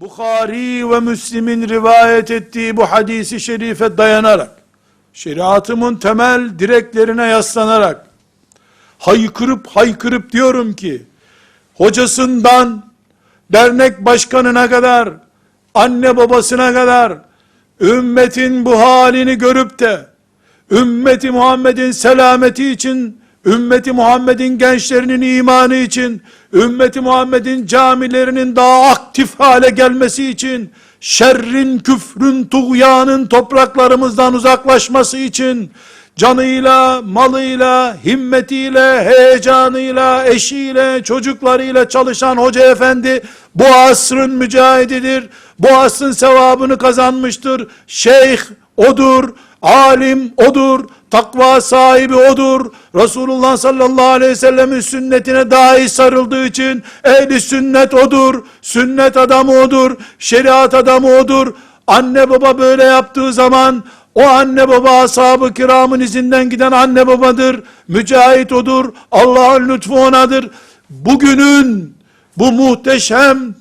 Bukhari ve Müslim'in rivayet ettiği bu hadisi şerife dayanarak, şeriatımın temel direklerine yaslanarak, haykırıp haykırıp diyorum ki, hocasından, dernek başkanına kadar, anne babasına kadar, ümmetin bu halini görüp de, ümmeti Muhammed'in selameti için, ümmeti Muhammed'in gençlerinin imanı için, ümmeti Muhammed'in camilerinin daha aktif hale gelmesi için, şerrin, küfrün, tuğyanın topraklarımızdan uzaklaşması için, canıyla, malıyla, himmetiyle, heyecanıyla, eşiyle, çocuklarıyla çalışan hoca efendi, bu asrın mücahididir, bu asrın sevabını kazanmıştır, şeyh odur, alim odur, takva sahibi odur. Resulullah sallallahu aleyhi ve sellemin sünnetine dahi sarıldığı için ehli sünnet odur, sünnet adamı odur, şeriat adamı odur. Anne baba böyle yaptığı zaman o anne baba ashab-ı kiramın izinden giden anne babadır. Mücahit odur. Allah'ın lütfu onadır. Bugünün bu muhteşem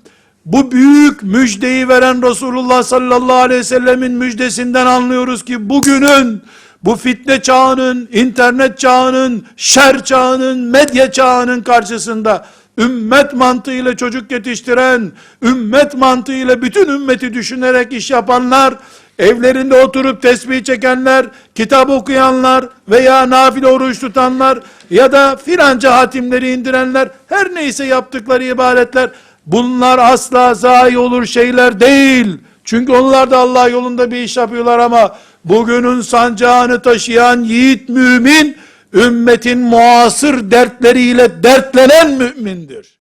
bu büyük müjdeyi veren Resulullah sallallahu aleyhi ve sellemin müjdesinden anlıyoruz ki bugünün bu fitne çağının, internet çağının, şer çağının, medya çağının karşısında ümmet mantığıyla çocuk yetiştiren, ümmet mantığıyla bütün ümmeti düşünerek iş yapanlar, evlerinde oturup tesbih çekenler, kitap okuyanlar veya nafile oruç tutanlar ya da filanca hatimleri indirenler, her neyse yaptıkları ibadetler, bunlar asla zayi olur şeyler değil. Çünkü onlar da Allah yolunda bir iş yapıyorlar ama bugünün sancağını taşıyan yiğit mümin ümmetin muasır dertleriyle dertlenen mümindir.